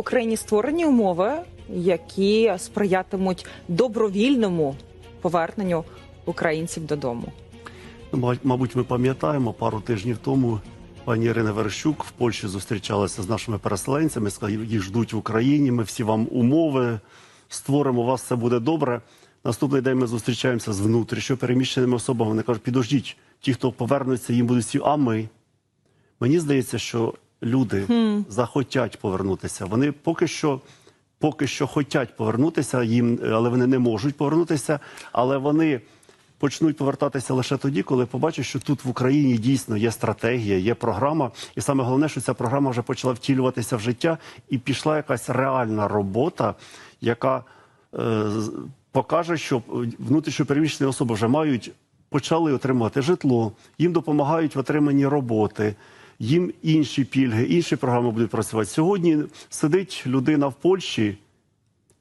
Україні створені умови, які сприятимуть добровільному поверненню українців додому. Ну, Мабуть, ми пам'ятаємо, пару тижнів тому пані Ірина Верещук в Польщі зустрічалася з нашими переселенцями, сказала, їх ждуть в Україні, ми всі вам умови створимо, у вас все буде добре. Наступний день ми зустрічаємося з внутрішньо переміщеними особами. Вони кажуть, підождіть, ті, хто повернуться, їм будуть всі, а ми. Мені здається, що люди захотять повернутися. Вони поки що, поки що хочуть повернутися, їм, але вони не можуть повернутися, але вони почнуть повертатися лише тоді, коли побачать, що тут в Україні дійсно є стратегія, є програма. І саме головне, що ця програма вже почала втілюватися в життя, і пішла якась реальна робота, яка е, покаже, що внутрішньо переміщені особи вже мають почали отримати житло, їм допомагають в отриманні роботи. Їм інші пільги, інші програми будуть працювати. Сьогодні сидить людина в Польщі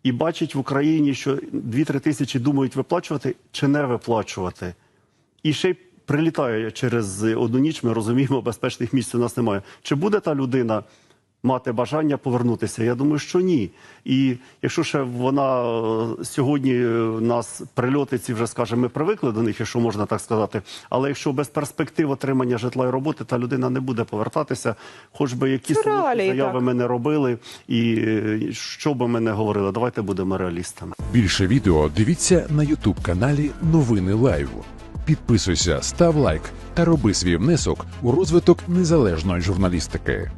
і бачить в Україні, що 2-3 тисячі думають виплачувати чи не виплачувати. І ще й прилітає через одну ніч, ми розуміємо, безпечних місць у нас немає. Чи буде та людина мати бажання повернутися? Я думаю, що ні. І якщо ще вона е, сьогодні е, нас прильоти ці вже скаже, ми привикли до них, якщо можна так сказати. Але якщо без перспектив отримання житла і роботи, та людина не буде повертатися, хоч би які реалії, заяви так. ми не робили, і е, що би ми не говорили, давайте будемо реалістами. Більше відео дивіться на Ютуб каналі Новини Лайв. Підписуйся, став лайк та роби свій внесок у розвиток незалежної журналістики.